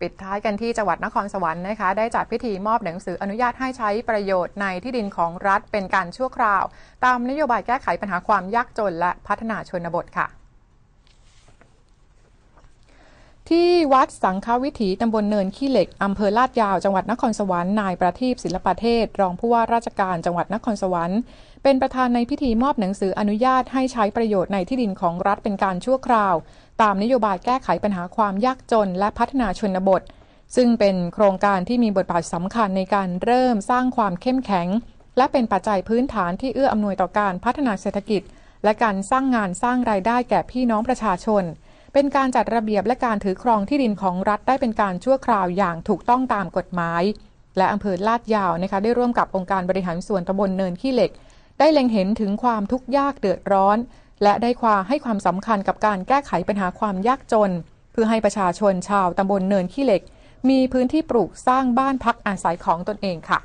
ปิดท้ายกันที่จังหวัดนครสวรรค์นะคะ ได้จัดพิธีมอบหนังสืออนุญาตให้ใช้ประโยชน์ในที่ดินของรัฐเป็นการชั่วคราว ตามนโยบายแก้ไขปัญหาความยากจนและพัฒนาชนบทค่ะ ที่วัดสังฆวิถีตำบลเนินขี้เหล็กอำเภอลาดยาวจังหวัดนครสวรรค์นายประทีปศิลปเทศ รองผู้ว่าราชการจังหวัดนครสวรรค์ เป็นประธานในพิธีมอบหนังสืออนุญาตให้ใช้ประโยชน์ในที่ดินของรัฐเป็นการชั่วคราว ตามนโยบายแก้ไขปัญหาความยากจนและพัฒนาชนบท ซึ่งเป็นโครงการที่มีบทบาทสำคัญในการเริ่มสร้างความเข้มแข็ง และเป็นปัจจัยพื้นฐานที่เอื้ออำนวยต่อการพัฒนาเศรษฐกิจ และการสร้างงานสร้างรายได้แก่พี่น้องประชาชน เป็นการจัดระเบียบและการถือครองที่ดินของรัฐได้เป็นการชั่วคราวอย่างถูกต้องตามกฎหมาย และอำเภอลาดยาวนะคะได้ร่วมกับองค์การบริหารส่วนตำบลเนินขี้เหล็ก ได้เล็งเห็นถึงความทุกข์ยากเดือดร้อน และได้ความให้ความสำคัญกับการแก้ไขปัญหาความยากจน เพื่อให้ประชาชนชาวตำบลเนินขี้เหล็ก มีพื้นที่ปลูกสร้างบ้านพักอาศัยของตนเองค่ะ